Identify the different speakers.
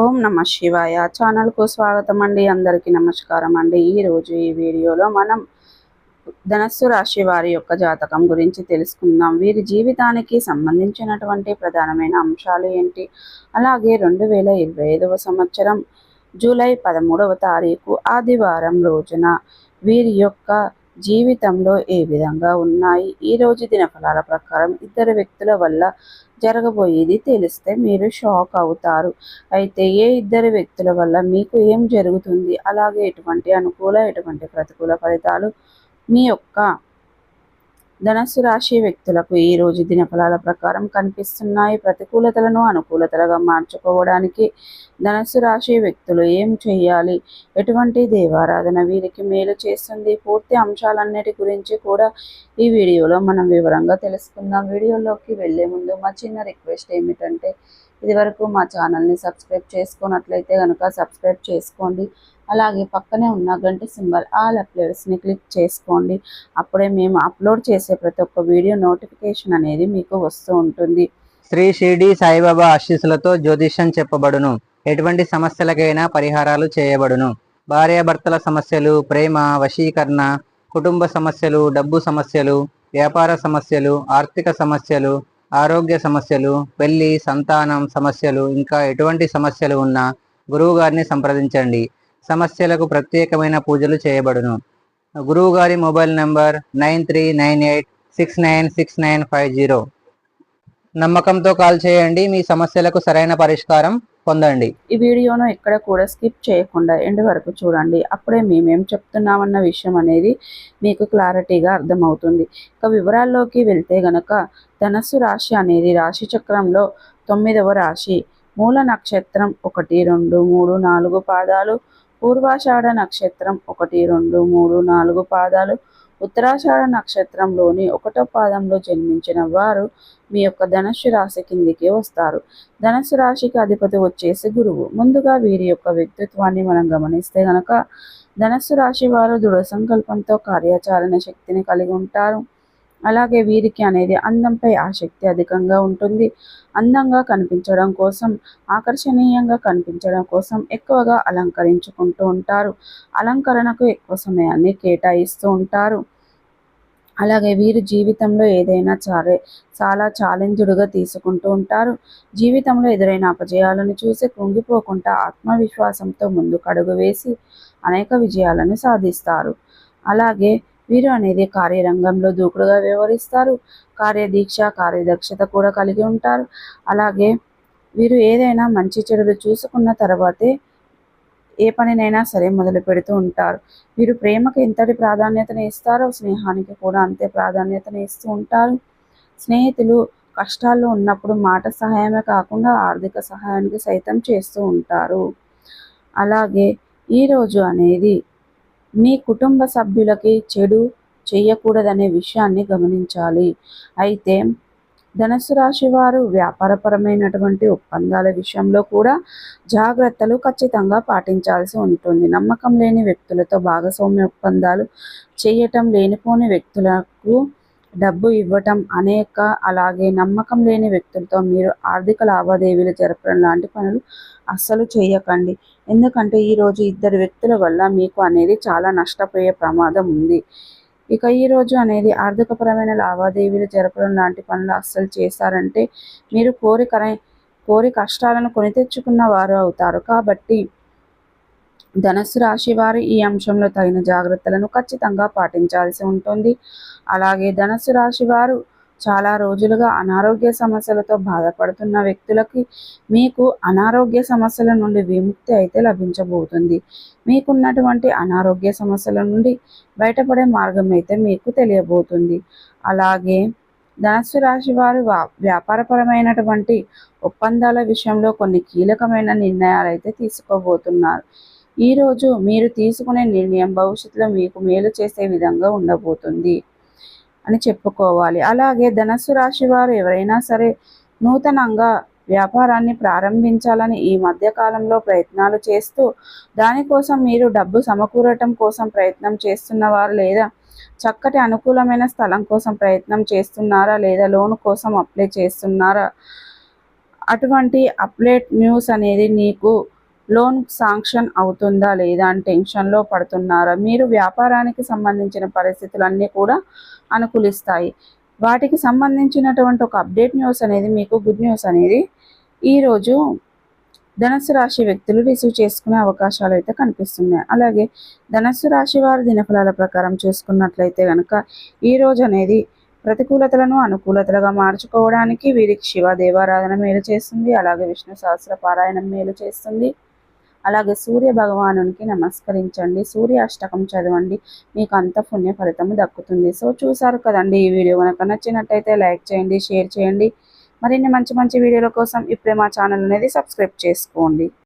Speaker 1: ఓం నమ శివాయ. ఛానల్కు స్వాగతం అండి. అందరికీ నమస్కారం అండి. ఈరోజు ఈ వీడియోలో మనం ధనస్సు రాశి వారి యొక్క జాతకం గురించి తెలుసుకుందాం. వీరి జీవితానికి సంబంధించినటువంటి ప్రధానమైన అంశాలు ఏంటి? అలాగే రెండు వేల ఇరవై ఐదవ సంవత్సరం జూలై పదమూడవ తారీఖు ఆదివారం రోజున వీరి యొక్క జీవితంలో ఏ విధంగా ఉన్నాయి? ఈ రోజు దినఫలాల ప్రకారం ఇద్దరు వ్యక్తుల వల్ల జరగబోయేది తెలిస్తే మీరు షాక్ అవుతారు. అయితే ఏ ఇద్దరు వ్యక్తుల వల్ల మీకు ఏం జరుగుతుంది? అలాగే ఎటువంటి అనుకూల ఎటువంటి ప్రతికూల ఫలితాలు మీ యొక్క ధనస్సు రాశి వ్యక్తులకు ఈ రోజు దినఫలాల ప్రకారం కనిపిస్తున్నాయి. ప్రతికూలతలను అనుకూలతలుగా మార్చుకోవడానికి ధనస్సు రాశి వ్యక్తులు ఏం చేయాలి ఎటువంటి దేవారాధన వీరికి మేలు చేస్తుంది? పూర్తి అంశాలన్నిటి గురించి కూడా ఈ వీడియోలో మనం వివరంగా తెలుసుకుందాం. వీడియోలోకి వెళ్ళే ముందు మా చిన్న రిక్వెస్ట్ ఏమిటంటే ఇదివరకు మా ఛానల్ని సబ్స్క్రైబ్ చేసుకున్నట్లయితే కనుక సబ్స్క్రైబ్ చేసుకోండి. అలాగే పక్కనే ఉన్న గంట సింబల్ ఆల్ అప్లోడ్స్ని క్లిక్ చేసుకోండి. అప్పుడే మేము అప్లోడ్ చేసే ప్రతి ఒక్క వీడియో నోటిఫికేషన్ అనేది మీకు వస్తూ ఉంటుంది.
Speaker 2: శ్రీ షిరిడి సాయిబాబా ఆశీస్సులతో జ్యోతిష్యం చెప్పబడును. ఎటువంటి సమస్యలకైనా పరిహారాలు చేయబడును. భార్యాభర్తల సమస్యలు ప్రేమ వశీకరణ కుటుంబ సమస్యలు డబ్బు సమస్యలు వ్యాపార సమస్యలు ఆర్థిక సమస్యలు ఆరోగ్య సమస్యలు పెళ్ళి సంతానం సమస్యలు ఇంకా ఎటువంటి సమస్యలు ఉన్నా గురువుగారిని సంప్రదించండి. సమస్యలకు ప్రత్యేకమైన పూజలు చేయబడును. గురువు గారి mobile number nine three nine eight six nine six nine five zero. నమ్మకంతో కాల్ చేయండి మీ సమస్యలకు సరైన పరిష్కారం పొందండి.
Speaker 1: ఈ వీడియోను ఎక్కడ కూడా స్కిప్ చేయకుండా ఎండ్ వరకు చూడండి. అప్పుడే మేమేం చెప్తున్నామన్న విషయం అనేది మీకు క్లారిటీగా అర్థమవుతుంది. ఇక వివరాల్లోకి వెళ్తే గనక ధనస్సు రాశి అనేది రాశి చక్రంలో తొమ్మిదవ రాశి. మూల నక్షత్రం ఒకటి రెండు మూడు నాలుగు పాదాలు పూర్వాషాఢ నక్షత్రం ఒకటి రెండు మూడు నాలుగు పాదాలు. ఉత్తరాషాఢ నక్షత్రంలోని ఒకటో పాదంలో జన్మించిన వారు మీ యొక్క ధనుస్సు రాశి కిందికి వస్తారు. ధనుస్సు రాశికి అధిపతి వచ్చేసి గురువు. ముందుగా వీరి యొక్క వ్యక్తిత్వాన్ని మనం గమనిస్తే గనక ధనస్సు రాశి వారు దృఢ సంకల్పంతో కార్యాచరణ శక్తిని కలిగి ఉంటారు. అలాగే వీరికి అనేది అందంపై ఆసక్తి అధికంగా ఉంటుంది. అందంగా కనిపించడం కోసం ఆకర్షణీయంగా కనిపించడం కోసం ఎక్కువగా అలంకరించుకుంటూ ఉంటారు. అలంకరణకు ఎక్కువ సమయాన్ని కేటాయిస్తూ ఉంటారు. అలాగే వీరు జీవితంలో ఏదైనా చాలే చాలా ఛాలెంజ్డ్గా తీసుకుంటూ ఉంటారు. జీవితంలో ఎదురైన అపజయాలను చూసి కృంగిపోకుండా ఆత్మవిశ్వాసంతో ముందుకు అడుగు వేసి అనేక విజయాలను సాధిస్తారు. అలాగే వీరు అనేది కార్యరంగంలో దూకుడుగా వ్యవహరిస్తారు. కార్యదీక్ష కార్యదక్షత కూడా కలిగి ఉంటారు. అలాగే వీరు ఏదైనా మంచి చెడులు చూసుకున్న తర్వాతే ఏ పనినైనా సరే మొదలు పెడుతూ ఉంటారు. వీరు ప్రేమకు ఎంతటి ప్రాధాన్యతను ఇస్తారో స్నేహానికి కూడా అంతే ప్రాధాన్యతను ఇస్తూ ఉంటారు. స్నేహితులు కష్టాల్లో ఉన్నప్పుడు మాట సహాయమే కాకుండా ఆర్థిక సహాయానికి సైతం చేస్తూ ఉంటారు. అలాగే ఈరోజు అనేది మీ కుటుంబ సభ్యులకి చెడు చేయకూడదనే విషయాన్ని గమనించాలి. అయితే ధనుసు రాశి వారు వ్యాపారపరమైనటువంటి ఒప్పందాల విషయంలో కూడా జాగ్రత్తలు ఖచ్చితంగా పాటించాల్సి ఉంటుంది. నమ్మకం లేని వ్యక్తులతో భాగస్వామ్య ఒప్పందాలు చేయటం లేనిపోని వ్యక్తులకు డబ్బు ఇవ్వటం అనేక అలాగే నమ్మకం లేని వ్యక్తులతో మీరు ఆర్థిక లావాదేవీలు జరపడం లాంటి పనులు అస్సలు చేయకండి ఎందుకంటే ఈరోజు ఇద్దరు వ్యక్తుల వల్ల మీకు అనేది చాలా నష్టపోయే ప్రమాదం ఉంది. ఇక ఈరోజు అనేది ఆర్థికపరమైన లావాదేవీలు జరపడం లాంటి పనులు అస్సలు చేశారంటే మీరు కోరిక కోరి కష్టాలను కొని తెచ్చుకున్న వారు అవుతారు. కాబట్టి ధనస్సు రాశి వారు ఈ అంశంలో తగిన జాగ్రత్తలను ఖచ్చితంగా పాటించాల్సి ఉంటుంది. అలాగే ధనస్సు రాశి వారు చాలా రోజులుగా అనారోగ్య సమస్యలతో బాధపడుతున్న వ్యక్తులకి మీకు అనారోగ్య సమస్యల నుండి విముక్తి అయితే లభించబోతుంది. మీకున్నటువంటి అనారోగ్య సమస్యల నుండి బయటపడే మార్గం అయితే మీకు తెలియబోతుంది. అలాగే ధనస్సు రాశి వారు వ్యాపారపరమైనటువంటి ఒప్పందాల విషయంలో కొన్ని కీలకమైన నిర్ణయాలు అయితే తీసుకోబోతున్నారు. ఈరోజు మీరు తీసుకునే నిర్ణయం భవిష్యత్తులో మీకు మేలు చేసే విధంగా ఉండబోతుంది. అని చెప్పుకోవాలి. అలాగే ధనస్సు రాశి వారు ఎవరైనా సరే నూతనంగా వ్యాపారాన్ని ప్రారంభించాలని ఈ మధ్యకాలంలో ప్రయత్నాలు చేస్తూ దానికోసం మీరు డబ్బు సమకూరటం కోసం ప్రయత్నం చేస్తున్నవారు లేదా చక్కటి అనుకూలమైన స్థలం కోసం ప్రయత్నం చేస్తున్నారా? లేదా లోన్ కోసం అప్లై చేస్తున్నారా? అటువంటి అప్డేట్ న్యూస్ అనేది నీకు లోన్ శాంక్షన్ అవుతుందా లేదా అని టెన్షన్లో పడుతున్నారా? మీరు వ్యాపారానికి సంబంధించిన పరిస్థితులన్నీ కూడా అనుకూలిస్తాయి. వాటికి సంబంధించినటువంటి ఒక అప్డేట్ న్యూస్ అనేది మీకు గుడ్ న్యూస్ అనేది ఈరోజు ధనస్సు రాశి వ్యక్తులు రిసీవ్ చేసుకునే అవకాశాలు అయితే కనిపిస్తున్నాయి. అలాగే ధనస్సు రాశి వారి దినఫలాల ప్రకారం చూసుకున్నట్లయితే కనుక ఈ రోజు అనేది ప్రతికూలతలను అనుకూలతలుగా మార్చుకోవడానికి వీరికి శివ దేవారాధన మేలు చేస్తుంది. అలాగే విష్ణు సహస్ర పారాయణం మేలు చేస్తుంది. అలాగే సూర్య భగవానునికి నమస్కరించండి. సూర్య అష్టకం చదవండి. మీకు అంత పుణ్య ఫలితము దక్కుతుంది. సో చూసారు కదండి ఈ వీడియో. కనుక నచ్చినట్టయితే లైక్ చేయండి షేర్ చేయండి. మరిన్ని మంచి మంచి వీడియోల కోసం ఇప్పుడే మా ఛానల్ అనేది సబ్స్క్రైబ్ చేసుకోండి.